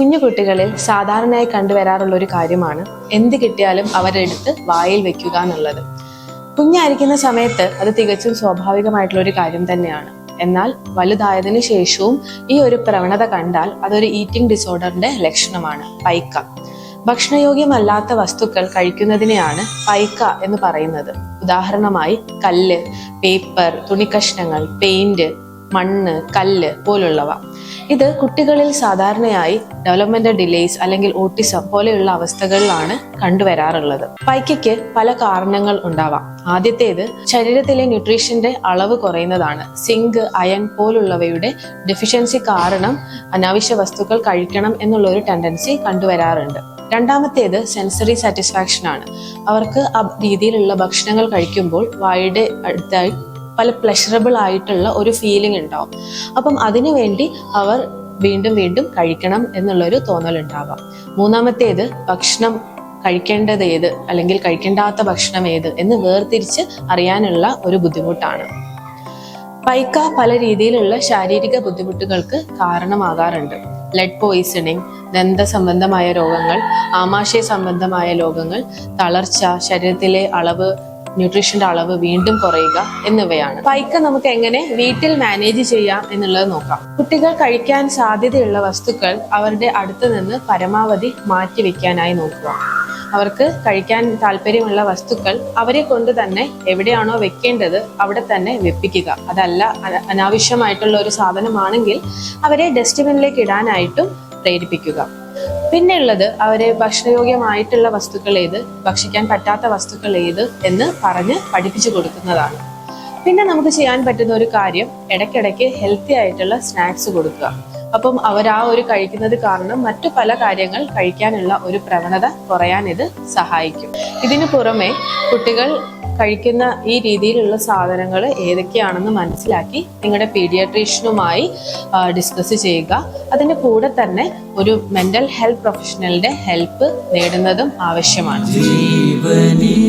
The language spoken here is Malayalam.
കുഞ്ഞു കുട്ടികളിൽ സാധാരണയായി കണ്ടുവരാറുള്ള ഒരു കാര്യമാണ് എന്ത് കിട്ടിയാലും അവരെടുത്ത് വായിൽ വെക്കുക എന്നുള്ളത്. കുഞ്ഞായിരിക്കുന്ന സമയത്ത് അത് തികച്ചും സ്വാഭാവികമായിട്ടുള്ള ഒരു കാര്യം തന്നെയാണ്. എന്നാൽ വലുതായതിനു ശേഷവും ഈ ഒരു പ്രവണത കണ്ടാൽ അതൊരു ഈറ്റിംഗ് ഡിസോർഡറിന്റെ ലക്ഷണമാണ് പൈക്ക. ഭക്ഷണയോഗ്യമല്ലാത്ത വസ്തുക്കൾ കഴിക്കുന്നതിനെയാണ് പൈക്ക എന്ന് പറയുന്നത്. ഉദാഹരണമായി കല്ല് പേപ്പർ തുണിക്കഷ്ണങ്ങൾ പെയിന്റ് മണ്ണ് കല്ല് പോലുള്ളവ. ഇത് കുട്ടികളിൽ സാധാരണയായി ഡെവലപ്മെന്റ് ഡിലേസ് അല്ലെങ്കിൽ ഓട്ടിസം പോലെയുള്ള അവസ്ഥകളിലാണ് കണ്ടുവരാറുള്ളത്. പൈക്കയ്ക്ക് പല കാരണങ്ങൾ ഉണ്ടാവാം. ആദ്യത്തേത് ശരീരത്തിലെ ന്യൂട്രീഷന്റെ അളവ് കുറയുന്നതാണ്. സിങ്ക് അയൺ പോലുള്ളവയുടെ ഡെഫിഷ്യൻസി കാരണം അനാവശ്യ വസ്തുക്കൾ കഴിക്കണം എന്നുള്ള ഒരു ടെൻഡൻസി കണ്ടുവരാറുണ്ട്. രണ്ടാമത്തേത് സെൻസറി സാറ്റിസ്ഫാക്ഷൻ ആണ്. അവർക്ക് ആ രീതിയിലുള്ള ഭക്ഷണങ്ങൾ കഴിക്കുമ്പോൾ വായുടെ അടുത്തായി പല പ്ലഷറബിൾ ആയിട്ടുള്ള ഒരു ഫീലിംഗ് ഉണ്ടാവും. അപ്പം അതിനു വേണ്ടി അവർ വീണ്ടും വീണ്ടും കഴിക്കണം എന്നുള്ളൊരു തോന്നൽ ഉണ്ടാവാം മൂന്നാമത്തേത് ഭക്ഷണം കഴിക്കേണ്ടത് ഏത്? അല്ലെങ്കിൽ കഴിക്കേണ്ടാത്ത ഭക്ഷണം ഏത്? എന്ന് വേർതിരിച്ച് അറിയാനുള്ള ഒരു ബുദ്ധിമുട്ടാണ്. പൈക്ക പല രീതിയിലുള്ള ശാരീരിക ബുദ്ധിമുട്ടുകൾക്ക് കാരണമാകാറുണ്ട്. ബ്ലഡ് പോയിസണിങ് ദന്ത സംബന്ധമായ രോഗങ്ങൾ ആമാശയ സംബന്ധമായ രോഗങ്ങൾ തളർച്ച ശരീരത്തിലെ അളവ് ന്യൂട്രീഷന്റെ അളവ് വീണ്ടും കുറയുക എന്നിവയാണ്. പൈക്ക നമുക്ക് എങ്ങനെ വീട്ടിൽ മാനേജ് ചെയ്യാം എന്നുള്ളത് നോക്കാം. കുട്ടികൾ കഴിക്കാൻ സാധ്യതയുള്ള വസ്തുക്കൾ അവരുടെ അടുത്ത് നിന്ന് പരമാവധി മാറ്റി വെക്കാനായി നോക്കുക. അവർക്ക് കഴിക്കാൻ താല്പര്യമുള്ള വസ്തുക്കൾ അവരെ കൊണ്ട് തന്നെ എവിടെയാണോ വെക്കേണ്ടത് അവിടെ തന്നെ വെപ്പിക്കുക. അതല്ല അനാവശ്യമായിട്ടുള്ള ഒരു സാധനമാണെങ്കിൽ അവരെ ഡസ്റ്റ്ബിനിലേക്ക് ഇടാനായിട്ടും പ്രേരിപ്പിക്കുക. പിന്നെ ഉള്ളത് അവരെ ഭക്ഷണയോഗ്യമായിട്ടുള്ള വസ്തുക്കൾ ഏത് ഭക്ഷിക്കാൻ പറ്റാത്ത വസ്തുക്കൾ ഏത് എന്ന് പറഞ്ഞ് പഠിപ്പിച്ചു കൊടുക്കുന്നതാണ്. പിന്നെ നമുക്ക് ചെയ്യാൻ പറ്റുന്ന ഒരു കാര്യം ഇടയ്ക്കിടയ്ക്ക് ഹെൽത്തി ആയിട്ടുള്ള സ്നാക്സ് കൊടുക്കുക. അപ്പം അവർ ആ ഒരു കഴിക്കുന്നത് കാരണം മറ്റു പല കാര്യങ്ങൾ കഴിക്കാനുള്ള ഒരു പ്രവണത കുറയാൻ ഇത് സഹായിക്കും. ഇതിനു പുറമെ കുട്ടികൾ കഴിക്കുന്ന ഈ രീതിയിലുള്ള സാധനങ്ങൾ ഏതൊക്കെയാണെന്ന് മനസ്സിലാക്കി നിങ്ങളുടെ പീഡിയാട്രീഷ്യനുമായി ഡിസ്കസ് ചെയ്യുക. അതിന്റെ കൂടെ തന്നെ ഒരു മെന്റൽ ഹെൽത്ത് പ്രൊഫഷണലിന്റെ ഹെൽപ്പ് നേടുന്നതും ആവശ്യമാണ്. ജീവനിയും